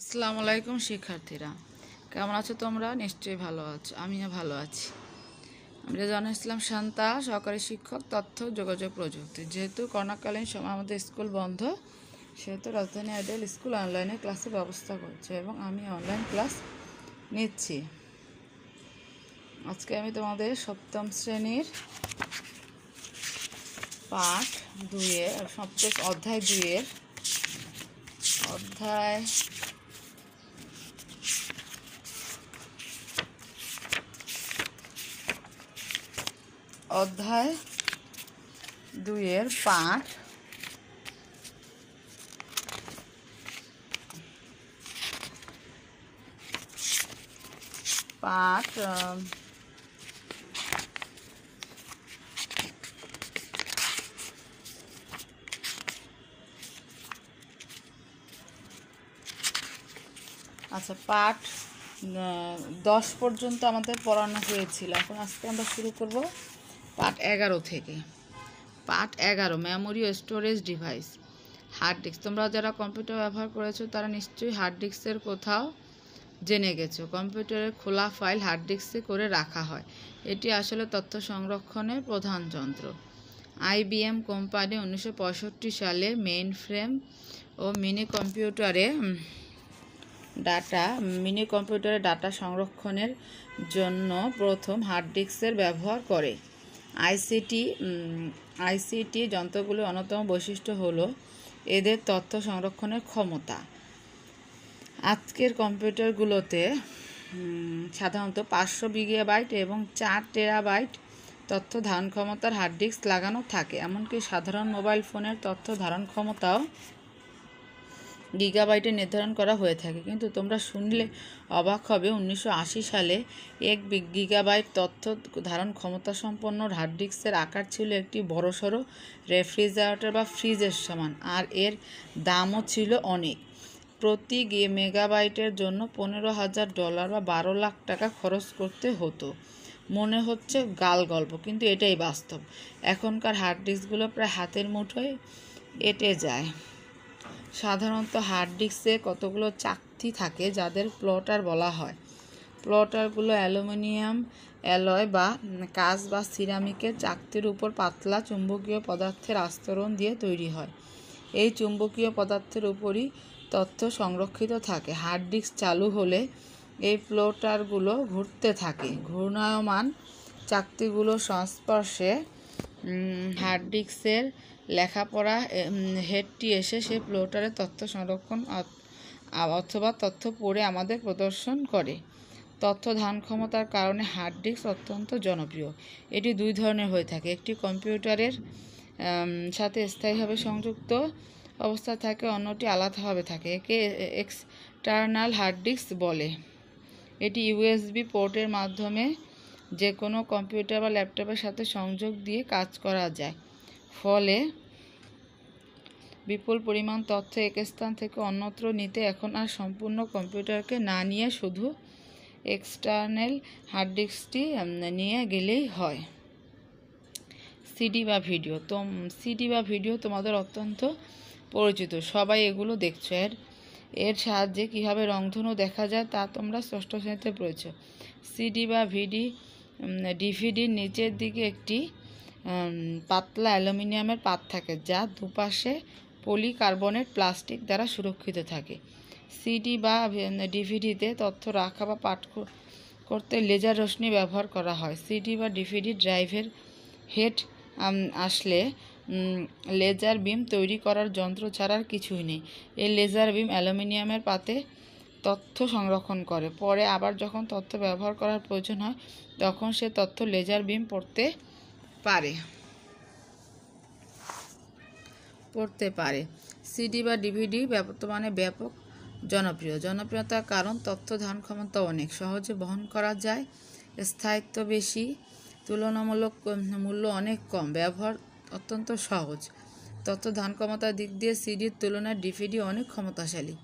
আসসালামু আলাইকুম শিক্ষার্থীরা। কেমন আছো তোমরা? নিশ্চয়ই ভালো আছো। আমিও ভালো আছি। আমি রেজান ইসলাম শান্তা, সহকারী শিক্ষক, তথ্য, যোগাযোগ প্রযুক্তি। যেহেতু করোনাকালীন সময় আমাদের স্কুল বন্ধ, সেহেতু রাজধানী আইডিয়াল স্কুল অনলাইনে ক্লাসের ব্যবস্থা করছে এবং আমি অনলাইন ক্লাস নিচ্ছি। আজকে আমি তোমাদের সপ্তম শ্রেণির পাঠ দুইয়ের, সপ্তম অধ্যায় দুইয়ের অধ্যায় অধ্যায় দুইয়ের পাঠ। পাঠ আচ্ছা পাঠ দশ পর্যন্ত আমাদের পড়ানো হয়েছিল। এখন আজকে আমরা শুরু করব পাঠ এগারো থেকে। পার্ট এগারো মেমোরি ও স্টোরেজ ডিভাইস হার্ড ডিস্ক তোমরা যারা কম্পিউটার ব্যবহার করেছ, তারা নিশ্চয়ই হার্ড ডিস্কের কোথাও জেনে গেছো। কম্পিউটারের খোলা ফাইল হার্ড ডিস্কে করে রাখা হয়। এটি আসলে তথ্য সংরক্ষণের প্রধান যন্ত্র। আইবিএম কোম্পানি উনিশশো পঁয়ষট্টি সালে মেইন ফ্রেম ও মিনি কম্পিউটারে ডাটা মিনি কম্পিউটারে ডাটা সংরক্ষণের জন্য প্রথম হার্ড ডিস্কের ব্যবহার করে। আইসিটি আইসিটি যন্ত্রগুলোর অন্যতম বৈশিষ্ট্য হলো এদের তথ্য সংরক্ষণের ক্ষমতা। আজকের কম্পিউটারগুলোতে সাধারণত পাঁচশো বিগিগাবাইট এবং চার টেরাবাইট তথ্য ধারণ ক্ষমতার হার্ড ডিস্ক লাগানো থাকে। এমনকি সাধারণ মোবাইল ফোনের তথ্য ধারণ ক্ষমতাও গিগাবাইটে নির্ধারণ করা হয়ে থাকে। কিন্তু তোমরা শুনলে অবাক হবে, উনিশশো আশি সালে এক গিগাবাইট তথ্য ধারণ ক্ষমতা সম্পন্ন হার্ড ডিস্কের আকার ছিল একটি বড়সড় রেফ্রিজারেটর বা ফ্রিজের সমান, আর এর দামও ছিল অনেক। প্রতি মেগাবাইটের জন্য পনেরো হাজার ডলার বা বারো লাখ টাকা খরচ করতে হতো। মনে হচ্ছে গাল গল্প, কিন্তু এটাই বাস্তব। এখনকার হার্ড ডিস্কগুলো প্রায় হাতের মুঠোয় এঁটে যায়। সাধারণত হার্ড ডিস্কে কতগুলো চাকতি থাকে যাদের প্লটার বলা হয়। প্লটারগুলো অ্যালুমিনিয়াম, অ্যালয় বা কাঁচ বা সিরামিকের চাকতির উপর পাতলা চুম্বকীয় পদার্থের আস্তরণ দিয়ে তৈরি হয়। এই চুম্বকীয় পদার্থের উপরই তথ্য সংরক্ষিত থাকে। হার্ড ডিস্ক চালু হলে এই প্লটারগুলো ঘুরতে থাকে। ঘূর্ণায়মান চাকতিগুলোর সংস্পর্শে হার্ড ডিস্কের লেখাপড়া হেডটি এসে সে প্লোটারে তথ্য সংরক্ষণ অথবা তথ্য পড়ে আমাদের প্রদর্শন করে। তথ্য ধারণ ক্ষমতার কারণে হার্ড ডিস্ক অত্যন্ত জনপ্রিয়। এটি দুই ধরনের হয়ে থাকে। একটি কম্পিউটারের সাথে স্থায়ীভাবে সংযুক্ত অবস্থা থাকে, অন্যটি আলাদাভাবে থাকে। একে এক্সটার্নাল হার্ড ডিস্ক বলে। এটি ইউএসবি পোর্টের মাধ্যমে যে কোনো কম্পিউটার বা ল্যাপটপের সাথে সংযোগ দিয়ে কাজ করা যায়। ফলে বিপুল পরিমাণ তথ্য এক স্থান থেকে অন্যত্র নিতে এখন আর সম্পূর্ণ কম্পিউটারকে না নিয়ে শুধু এক্সটার্নাল হার্ড ডিস্কটি নিয়ে গেলেই হয়। সিডি বা ভিডিও তো সিডি বা ভিডিও তোমাদের অত্যন্ত পরিচিত, সবাই এগুলো দেখছ। এর এর সাহায্যে কীভাবে রংধনু দেখা যায় তা তোমরা ষষ্ঠ শ্রেণীতে পড়েছ। সিডি বা ভিডি ডিভিডির নিচের দিকে একটি পাতলা অ্যালুমিনিয়ামের পাত থাকে, যা দুপাশে পলিকার্বনেট প্লাস্টিক দ্বারা সুরক্ষিত থাকে। সিডি বা ডিভিডিতে তথ্য রাখা বা পাঠ কর- করতে লেজার রশ্মি ব্যবহার করা হয়। সিডি বা ডিভিডি ড্রাইভের হেড আসলে লেজার বিম তৈরি করার যন্ত্র ছাড়ার কিছুই নেই। এই লেজার বিম অ্যালুমিনিয়ামের পাতে তথ্য সংরক্ষণ করে। পরে আবার যখন তথ্য ব্যবহার করার প্রয়োজন হয়, তখন সে তথ্য লেজার বিম পড়তে পারে। পড়তে পারে। সিডি বা ডিভিডি বর্তমানে ব্যাপক জনপ্রিয়। জনপ্রিয়তার কারণ, তথ্য ধারণ ক্ষমতা অনেক সহজে বহন করা যায়। স্থায়িত্ব বেশি, তুলনামূলক মূল্য অনেক কম, ব্যবহার অত্যন্ত সহজ। তথ্য ধারণ ক্ষমতার দিক দিয়ে সিডির তুলনায় ডিভিডি অনেক ক্ষমতাশালী।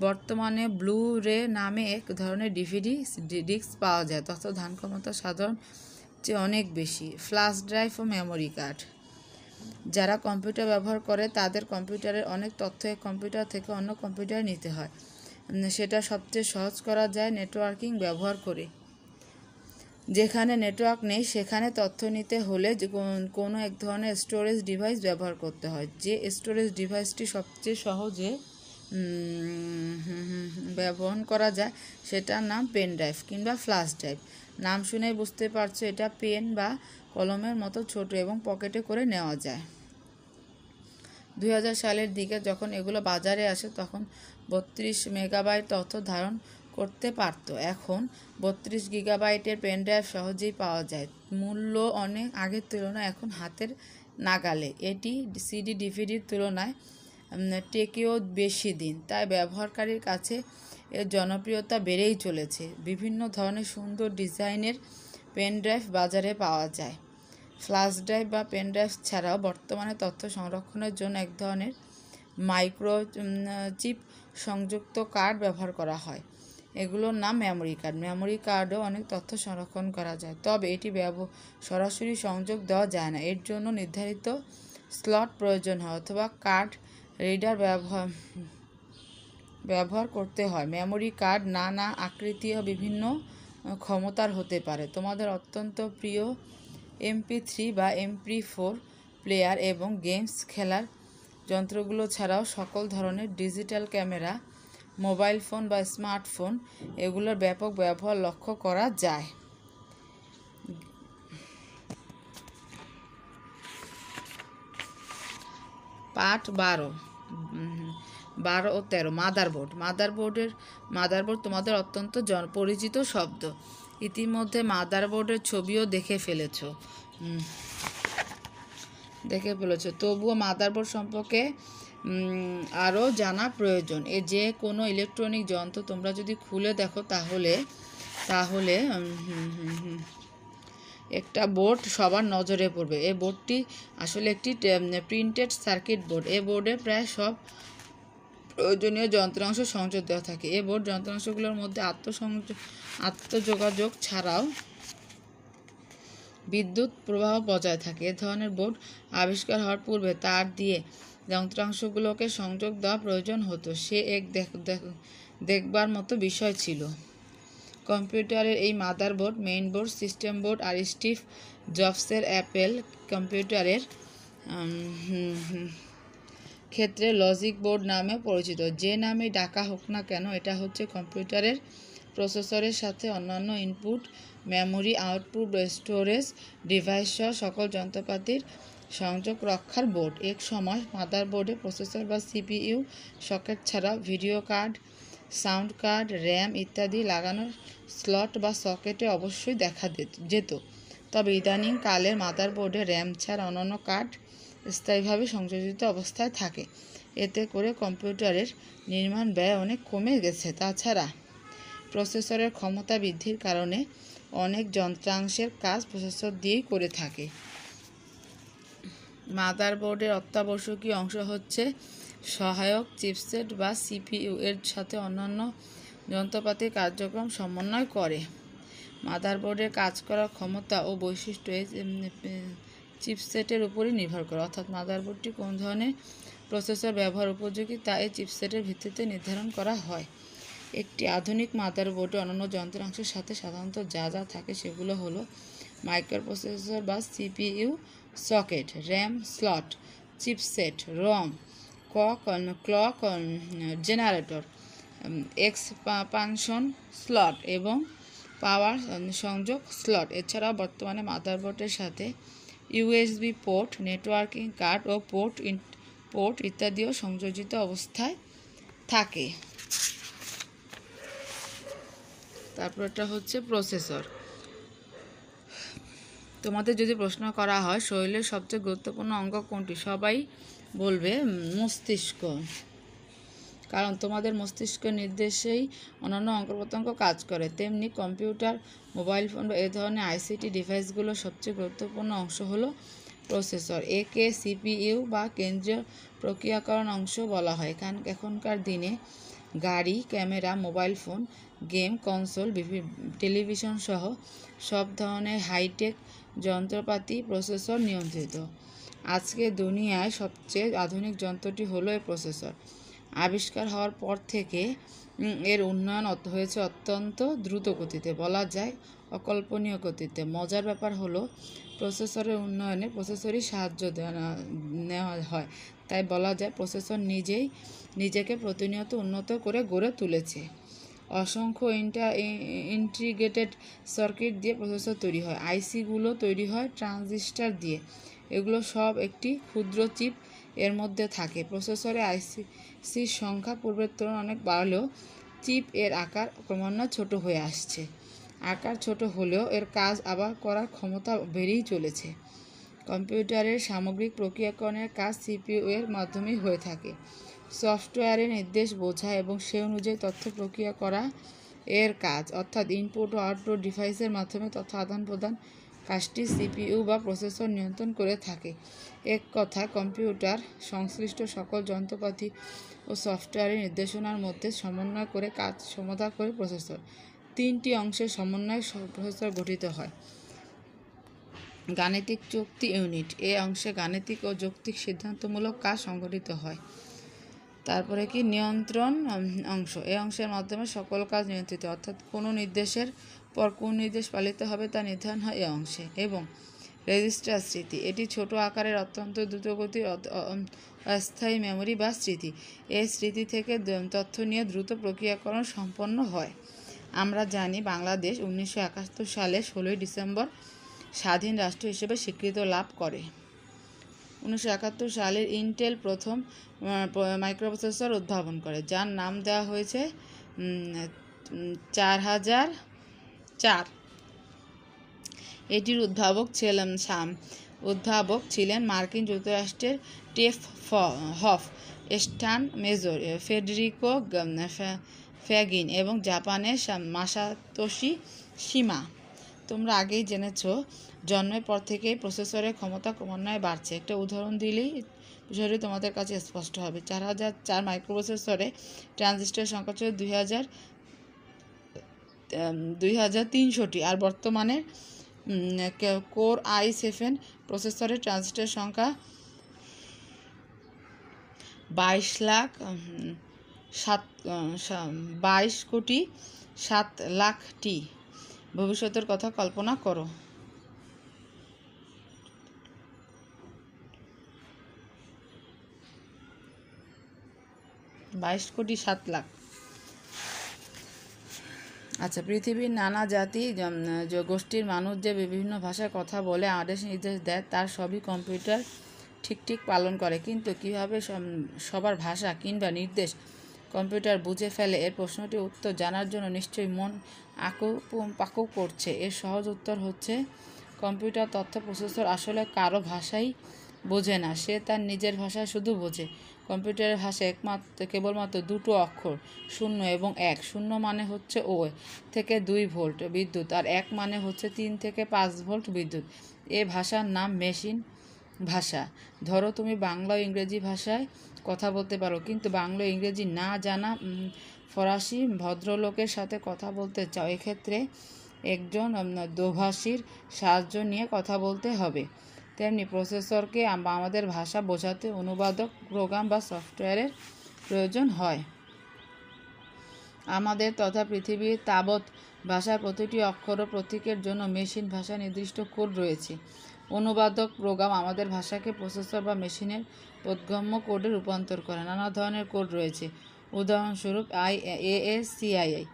বর্তমানে ব্লু রে নামে এক ধরনের ডিভিডি ডিস্ক পাওয়া যায়। তথ্য ধারণ ক্ষমতা সাধারণ চেয়ে অনেক বেশি। ফ্ল্যাশ ড্রাইভ ও মেমোরি কার্ড। যারা কম্পিউটার ব্যবহার করে, তাদের কম্পিউটারের অনেক তথ্য এক কম্পিউটার থেকে অন্য কম্পিউটারে নিতে হয়। সেটা সবচেয়ে সহজ করা যায় নেটওয়ার্কিং ব্যবহার করে। যেখানে নেটওয়ার্ক নেই, সেখানে তথ্য নিতে হলে কোনো এক ধরনের স্টোরেজ ডিভাইস ব্যবহার করতে হয়। যে স্টোরেজ ডিভাইসটি সবচেয়ে সহজে ব্যবহার করা যায়, সেটার নাম পেন ড্রাইভ কিংবা ফ্ল্যাশ ড্রাইভ। নাম শুনেই বুঝতে পারছ, এটা পেন বা কলমের মতো ছোট এবং পকেটে করে নেওয়া যায়। দুই হাজার সালের দিকে যখন এগুলো বাজারে আসে, তখন বত্রিশ মেগাবাইট তথ্য ধারণ করতে পারত। এখন বত্রিশ গিগাবাইটের পেনড্রাইভ সহজেই পাওয়া যায়। মূল্য অনেক আগের তুলনায় এখন হাতের নাগালে। এটি সিডি, ডিভিডির তুলনায় টেকেও বেশি দিন। তাই ব্যবহারকারীর কাছে এর জনপ্রিয়তা বেড়েই চলেছে। বিভিন্ন ধরনের সুন্দর ডিজাইনের পেনড্রাইভ বাজারে পাওয়া যায়। ফ্ল্যাশ ড্রাইভ বা পেন ড্রাইভ ছাড়াও বর্তমানে তথ্য সংরক্ষণের জন্য এক ধরনের মাইক্রো চিপ সংযুক্ত কার্ড ব্যবহার করা হয়। এগুলোর নাম মেমোরি কার্ড। মেমোরি কার্ডও অনেক তথ্য সংরক্ষণ করা যায়, তবে এটি ব্যব, সরাসরি সংযোগ দেওয়া যায় না। এর জন্য নির্ধারিত স্লট প্রয়োজন হয় অথবা কার্ড রিডার ব্যবহার ব্যবহার করতে হয়। মেমোরি কার্ড নানা আকৃতি ও বিভিন্ন ক্ষমতার হতে পারে। তোমাদের অত্যন্ত প্রিয় এমপি থ্রি বা এমপি ফোর প্লেয়ার এবং গেমস খেলার যন্ত্রগুলো ছাড়াও সকল ধরনের ডিজিটাল ক্যামেরা, মোবাইল ফোন বা স্মার্টফোন, এগুলোর ব্যাপক ব্যবহার লক্ষ্য করা যায়। পাঠ বারো। বারো ও তেরো মাদারবোর্ড মাদারবোর্ডের মাদারবোর্ড তোমাদের অত্যন্ত জন পরিচিত শব্দ। ইতিমধ্যে মাদারবোর্ডের ছবিও দেখে ফেলেছো। দেখে ফেলেছো। তবুও মাদারবোর্ড সম্পর্কে আরও জানা প্রয়োজন। এ যে কোনো ইলেকট্রনিক যন্ত্র তোমরা যদি খুলে দেখো তাহলে তাহলে একটা বোর্ড সবার নজরে পড়বে। এই বোর্ডটি আসলে একটি প্রিন্টেড সার্কিট বোর্ড এ বোর্ডে প্রায় সব প্রয়োজনীয় যন্ত্রাংশ সংযোগ দেওয়া থাকে। এই বোর্ড যন্ত্রাংশগুলোর মধ্যে আত্মসংযোগ আত্মযোগাযোগ ছাড়াও বিদ্যুৎ প্রবাহ বজায় থাকে। এ ধরনের বোর্ড আবিষ্কার হওয়ার পূর্বে তার দিয়ে যন্ত্রাংশগুলোকে সংযোগ দেওয়া প্রয়োজন হতো। সে এক দেখ- দেখ- দেখবার মতো বিষয় ছিল। কম্পিউটারের এই মাদারবোর্ড মেইনবোর্ড সিস্টেম বোর্ড আর স্টিভ জবসের অ্যাপেল কম্পিউটারের ক্ষেত্রে লজিক বোর্ড নামে পরিচিত। যে নামে ডাকা হোক না কেন, এটা হচ্ছে কম্পিউটারের প্রসেসরের সাথে অন্যান্য input, memory, output, storage device সহ সকল যন্ত্রপাতির সংযোগ রক্ষার বোর্ড। এক সময় মাদারবোর্ডে প্রসেসর বা সিপিইউ সকেট ছাড়াও video card, sound card, RAM ইত্যাদি লাগানোর স্লট বা সকেটে অবশ্যই দেখা যেত- তবে ইদানিং কালের মাদারবোর্ডে র্যাম ছাড়া অন্যান্য কার্ড স্থায়ীভাবে সংযোজিত অবস্থায় থাকে। এতে করে কম্পিউটারের নির্মাণ ব্যয় অনেক কমে গেছে। তাছাড়া প্রসেসরের ক্ষমতা বৃদ্ধির কারণে অনেক যন্ত্রাংশের কাজ প্রসেসর দিয়েই করে থাকে। মাদারবোর্ডের অত্যাবশ্যকীয় অংশ হচ্ছে সহায়ক চিপসেট বা সিপিইউ। এর সাথে অন্যান্য যন্ত্রপাতির কার্যক্রম সমন্বয় করে। মাদারবোর্ডের কাজ করার ক্ষমতা ও বৈশিষ্ট্য চিপসেটের উপরই নির্ভর করে। অর্থাৎ মাদারবোর্ডটি কোন ধরনের প্রসেসর ব্যবহার উপযোগী তা এই চিপসেটের ভিত্তিতে নির্ধারণ করা হয়। একটি আধুনিক মাদারবোর্ডে অন্যান্য যন্ত্রাংশের সাথে সাধারণত যা যা থাকে সেগুলো হলো মাইক্রোপ্রসেসর বা CPU, socket, RAM, slot, chipset, ROM, cock clock generator expansion slot এবং পাওয়ার সংযোগ স্লট। এছাড়াও বর্তমানে মাদারবোর্ডের সাথে ইউএসবি পোর্ট, নেটওয়ার্কিং কার্ড ও পোর্ট পোর্ট ইত্যাদিও সংযোজিত অবস্থায় থাকে। তারপর এটা হচ্ছে প্রসেসর। তোমাদের যদি প্রশ্ন করা হয়, শরীরের সবচেয়ে গুরুত্বপূর্ণ অঙ্গ কোনটি? সবাই বলবে, মস্তিষ্ক। কারণ তোমাদের মস্তিষ্কের নির্দেশেই অন্যান্য অঙ্গ প্রত্যঙ্গ কাজ করে। তেমনি কম্পিউটার, মোবাইল ফোন বা এ ধরনের আইসিটি ডিভাইসগুলোর সবচেয়ে গুরুত্বপূর্ণ অংশ হলো প্রসেসর, একে সিপিইউ বা কেন্দ্রীয় প্রক্রিয়াকরণ অংশ বলা হয়। কারণ এখনকার দিনে গাড়ি, camera, mobile phone, game, console television সহ সব ধরনের হাইটেক যন্ত্রপাতি প্রসেসর নিয়ন্ত্রিত। আজকে দুনিয়ায় সবচেয়ে আধুনিক যন্ত্রটি হলো এই প্রসেসর। আবিষ্কার হওয়ার পর থেকে এর উন্নয়ন হয়েছে অত্যন্ত দ্রুত গতিতে। বলা যায় অকল্পনীয় গতিতে। মজার ব্যাপার হলো, প্রসেসরের উন্নয়নে প্রসেসরই সাহায্য নেওয়া হয়। তাই বলা যায় প্রসেসর নিজেই নিজেকে প্রতিনিয়ত উন্নত করে গড়ে তুলেছে। অসংখ্য ইন্টা ইন্টিগ্রেটেড সার্কিট দিয়ে প্রসেসর তৈরি হয়। আইসিগুলো তৈরি হয় ট্রানজিস্টর দিয়ে। এগুলো সব একটি ক্ষুদ্র চিপ এর মধ্যে থাকে। প্রসেসরে আইসির সংখ্যা পূর্বের তুলনায় অনেক বাড়লেও চিপ এর আকার ক্রমান্বয়ে ছোট হয়ে আসছে। আকার ছোট হলেও এর কাজ আবার করার ক্ষমতা বেড়েই চলেছে। কম্পিউটারের সামগ্রিক প্রক্রিয়াকরণের কাজ সিপিইউ এর মাধ্যমেই হয়ে থাকে। সফটওয়্যারের নির্দেশ বোঝা এবং সে অনুযায়ী তথ্য প্রক্রিয়া করা এর কাজ, অর্থাৎ ইনপুট ও আউটপুট ডিভাইসের মাধ্যমে তথ্য আদান প্রদান কাজটি সিপিইউ বা প্রসেসর নিয়ন্ত্রণ করে থাকে। এক কথা, কম্পিউটার সংশ্লিষ্ট সকল যন্ত্রপাতি ও সফটওয়্যারের নির্দেশনার মধ্যে সমন্বয় করে কাজ সমাধান করে প্রসেসর। তিনটি অংশের সমন্বয়ে প্রসেসর গঠিত হয়। গাণিতিক চুক্তি ইউনিট। এ অংশে গাণিতিক ও যৌক্তিক সিদ্ধান্তমূলক কাজ সংগঠিত হয়। তারপরে কি? নিয়ন্ত্রণ অংশ। এই অংশের মাধ্যমে সকল কাজ নিয়ন্ত্রিত, অর্থাৎ কোনো নির্দেশের পর কোন নির্দেশ পালিত হবে তা নির্ধারণ হয় এই অংশে। এবং রেজিস্টার স্মৃতি, এটি ছোট আকারের অত্যন্ত দ্রুতগতির অস্থায়ী মেমোরি বা স্মৃতি। এই স্মৃতি থেকে তথ্য নিয়ে দ্রুত প্রক্রিয়াকরণ সম্পন্ন হয়। আমরা জানি বাংলাদেশ উনিশশো একাত্তর সালে ষোলোই ডিসেম্বর স্বাধীন রাষ্ট্র হিসেবে স্বীকৃত লাভ করে। উনিশশো একাত্তর সালের ইন্টেল প্রথম মাইক্রোপ্রসেসর উদ্ভাবন করে, যার নাম দেওয়া হয়েছে চার হাজার চার। এটির উদ্ভাবক ছিলেন সাম। উদ্ভাবক ছিলেন মার্কিন যুক্তরাষ্ট্রের Ted Hoff, Stan Mazor, Federico Faggin এবং জাপানের মাসাতোশি সীমা তোমরা আগেই জেনেছো, জন্মের পর থেকেই প্রসেসরের ক্ষমতা ক্রমান্বয়ে বাড়ছে। একটা উদাহরণ দিলেই বিষয়টি তোমাদের কাছে স্পষ্ট হবে। চার হাজার চার মাইক্রোপ্রসেসরে ট্রানজিস্টর সংখ্যা ছিল দুই হাজার দুই হাজার তিনশোটি। আর বর্তমানে কোর আই সেভেন প্রসেসরের ট্রানজিস্টর সংখ্যা বাইশ লাখ সাত বাইশ কোটি, সাত লাখটি। ভবিষ্যতের কথা কল্পনা করো। বাইশ কোটি, সাত লাখ। আচ্ছা পৃথিবীর নানা জাতি গোষ্ঠীর মানুষ যে বিভিন্ন ভাষায় কথা বলে, আদেশ নির্দেশ দেয়, তার সবই কম্পিউটার ঠিক ঠিক পালন করে। কিন্তু কীভাবে সবার ভাষা কিংবা নির্দেশ কম্পিউটার বুঝে ফেলে, এর প্রশ্নটির উত্তর জানার জন্য নিশ্চয়ই মন আকু পাকু করছে। এর সহজ উত্তর হচ্ছে, কম্পিউটার তথ্য প্রসেসর আসলে কারও ভাষাই বোঝে না, সে তার নিজের ভাষায় শুধু বোঝে। কম্পিউটারের ভাষায় একমাত্র, কেবলমাত্র দুটো অক্ষর, শূন্য এবং এক। শূন্য মানে হচ্ছে ও থেকে দুই ভোল্ট বিদ্যুৎ আর এক মানে হচ্ছে তিন থেকে পাঁচ ভোল্ট বিদ্যুৎ। এ ভাষার নাম মেশিন ভাষা। ধরো তুমি বাংলা ও ইংরেজি ভাষায় কথা বলতে পারো, কিন্তু বাংলা ইংরেজি না জানা ফরাসি ভদ্রলোকের সাথে কথা বলতে চাও, এক্ষেত্রে একজন দোভাষীর সাহায্য নিয়ে কথা বলতে হবে। তেমনি প্রসেসরকে আম- আমাদের ভাষা বোঝাতে অনুবাদক, প্রোগ্রাম বা সফটওয়্যারের প্রয়োজন হয়। আমাদের তথা পৃথিবীর তাবৎ ভাষার প্রতিটি অক্ষর ও প্রতীকের জন্য মেশিন ভাষা নির্দিষ্ট কোড রয়েছে। অনুবাদক, প্রোগ্রাম আমাদের ভাষাকে প্রসেসর বা মেশিনের বোধগম্য কোডে রূপান্তর করে। নানা ধরনের কোড রয়েছে। উদাহরণস্বরূপ I, A S C I I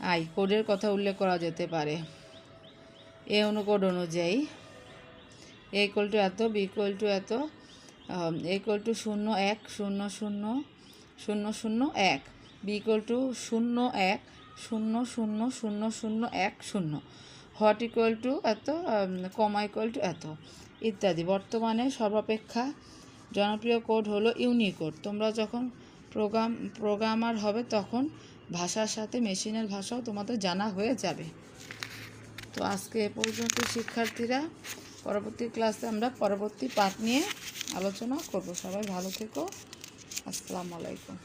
I কোডের কথা উল্লেখ করা যেতে পারে। এ অনুকোড অনুযায়ী এ ইকুয়াল টু এত বি ইকুয়াল টু এত এ ইকুয়াল টু শূন্য এক, শূন্য শূন্য শূন্য শূন্য এক বি ইকুয়াল টু শূন্য এক, শূন্য শূন্য শূন্য শূন্য এক, শূন্য, হট ইকুয়াল টু এত কমা ইকুয়াল টু এত, ইত্যাদি। বর্তমানে সর্বাপেক্ষা জনপ্রিয় কোড হলো ইউনিকোড। তোমরা যখন প্রোগ্রাম, প্রোগ্রামার হবে তখন ভাষার সাথে মেশিনের ভাষাও তোমাদের জানা হয়ে যাবে। তো আজকে এ পর্যন্ত শিক্ষার্থীরা পরবর্তী ক্লাসে আমরা পরবর্তী পাঠ নিয়ে আলোচনা করব। সবাই ভালো থেকো। আসসালামু আলাইকুম।